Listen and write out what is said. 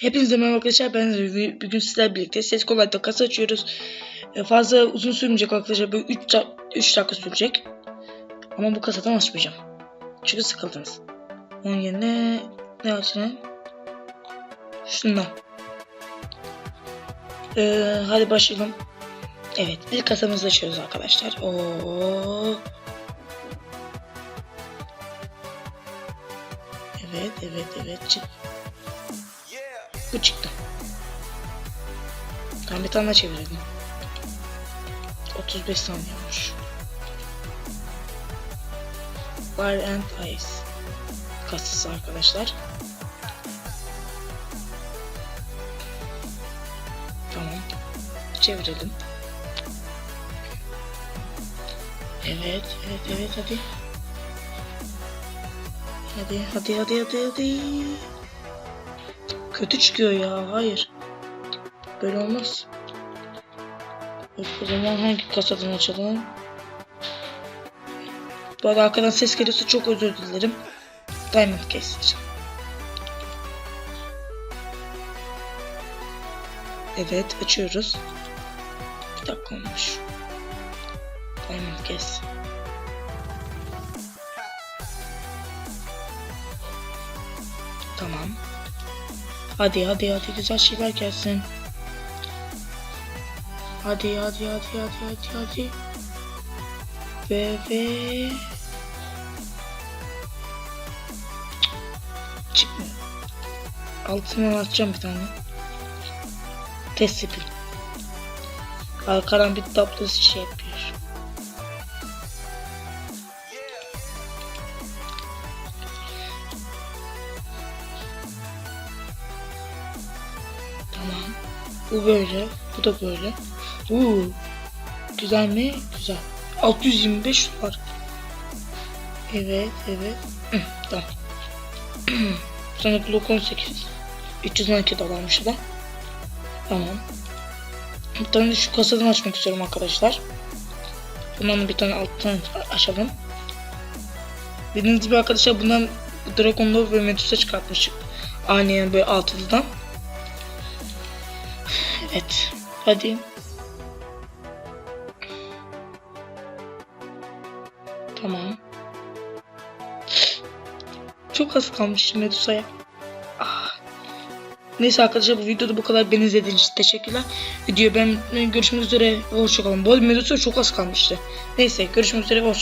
Hepinize merhaba arkadaşlar. Ben Review. Bugün sizlerle birlikte ses kolaylıkla kasa açıyoruz. E, Fazla uzun sürmeyecek arkadaşlar. Böyle 3, 3 dakika sürecek. Ama bu kasadan açmayacağım. Çünkü sıkıldınız. Onun yerine ne açayım? Şundan. Ee, hadi başlayalım. Evet, bir kasamızı açıyoruz arkadaşlar. Oo. Evet, evet, evet. Çık. Bu çıktı. Tamam bir tane çevirelim. 35 saniye olmuş. Fire and Ice kasası arkadaşlar. Tamam. Çevirelim. Evet, evet, evet hadi. Hadi, hadi, hadi, hadi, hadi. Kötü çıkıyor ya. Hayır. Böyle olmaz. O zaman hangi kasadan açalım? Bu arada arkadan ses geliyorsa çok özür dilerim. Diamond Case Evet açıyoruz. Bir dakika olmuş. Diamond Case. Tamam. Hadi hadi hadi güzel şeyler gelsin. Hadi hadi hadi hadi hadi hadi. Ve ve çıkmıyor. Altından atacağım bir tane. Test yapayım. Arkadan bir tablosu şey Bu böyle. Bu da böyle. Uuu. Güzel mi? Güzel. 625 var. Evet, evet. Tamam. Sonra Glock 18. 312 dolarmış da. Tamam. Bir tane şu kasadan açmak istiyorum arkadaşlar. Bundan da bir tane alttan açalım. Dediğiniz gibi arkadaşlar bundan Dragon Love ve Medusa çıkartmış. Aynı böyle altılıdan. Evet. Hadi. Tamam. Çok az kalmış Medusa'ya. Ah. Neyse arkadaşlar bu videoda bu kadar. Beni izlediğiniz için teşekkürler. Video ben görüşmek üzere. Hoşçakalın. Arada Medusa çok az kalmıştı. Neyse görüşmek üzere. Hoşçakalın.